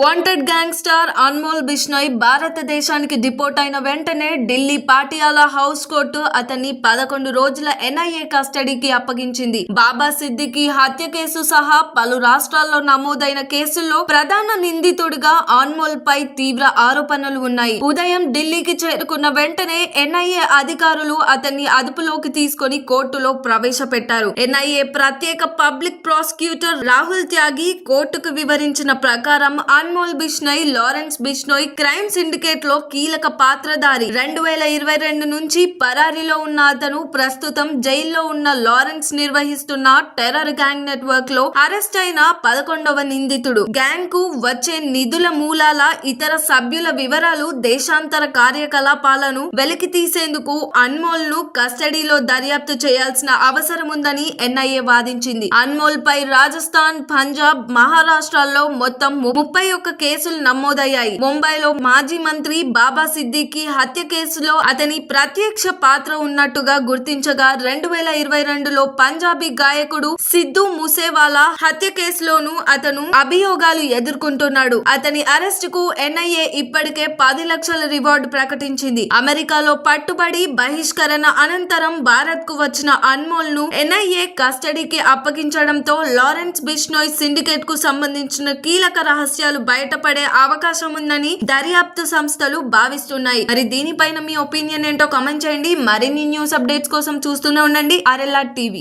Wanted gangster Anmol Bishnoi భారతదేశానికి deport అయిన వెంటనే ఢిల్లీ పాటియాలా హౌస్ కోర్టు అతన్ని పదకొండు రోజుల ఎన్ఐఏ కస్టడీకి అప్పగించింది. బాబా సిద్దికి హత్య కేసు సహా పలు రాష్ట్రాల్లో నమోదైన కేసుల్లో ప్రధాన నిందితుడిగా అన్మోల్ పై తీవ్ర ఆరోపణలు ఉన్నాయి. ఉదయం ఢిల్లీకి చేరుకున్న వెంటనే ఎన్ఐఏ అధికారులు అతన్ని అదుపులోకి తీసుకొని కోర్టులో ప్రవేశపెట్టారు. ఎన్ఐఏ ప్రత్యేక పబ్లిక్ ప్రాసిక్యూటర్ రాహుల్ త్యాగి కోర్టుకు వివరించిన ప్రకారం అన్మోల్ బిష్నోయ్ లారెన్స్ బిష్నోయ్ క్రైమ్ సిండికేట్లో కీలక పాత్రధారి. రెండు వేల ఇరవై రెండు నుంచి పరారీలో ఉన్న అతను ప్రస్తుతం జైల్లో ఉన్న లారెన్స్ నిర్వహిస్తున్న టెర్రర్ గ్యాంగ్ నెట్వర్క్లో అరెస్ట్ అయిన పదకొండవ నిందితుడు. గ్యాంగ్కు వచ్చే నిధుల మూలాల ఇతర సభ్యుల వివరాలు దేశాంతర కార్యకలాపాలను వెలికి తీసేందుకు అన్మోల్ను కస్టడీలో దర్యాప్తు చేయాల్సిన అవసరం ఉందని ఎన్ఐఏ వాదించింది. అన్మోల్ పై రాజస్థాన్ పంజాబ్ మహారాష్ట్రాల్లో మొత్తం ముప్పై ఒక్క కేసులు నమోదయ్యాయి. ముంబైలో మాజీ మంత్రి బాబా సిద్దికి హత్య కేసులో అతని ప్రత్యక్ష పాత్ర ఉన్నట్టుగా గుర్తించగా రెండు వేల ఇరవై రెండులో పంజాబీ గాయకుడు సిద్ధు మూసేవాలా హత్య కేసులోనూ అతను అభియోగాలు ఎదుర్కొంటున్నాడు. అతని అరెస్ట్కు ఎన్ఐఏ ఇప్పటికే పది లక్షల రివార్డు ప్రకటించింది. అమెరికాలో పట్టుబడి బహిష్కరణ అనంతరం భారత్కు వచ్చిన అన్మోల్ను ఎన్ఐఏ కస్టడీకి అప్పగించడంతో లారెన్స్ బిష్నోయ్ సిండికేట్కు సంబంధించిన కీలక రహస్యాలు బయటపడే అవకాశం ఉందని దర్యాప్తు సంస్థలు భావిస్తున్నాయి. మరి దీనిపైన మీ ఒపీనియన్ ఏంటో కామెంట్ చేయండి. మరిన్ని న్యూస్ అప్డేట్స్ కోసం చూస్తూనే ఉండండి. RLR TV.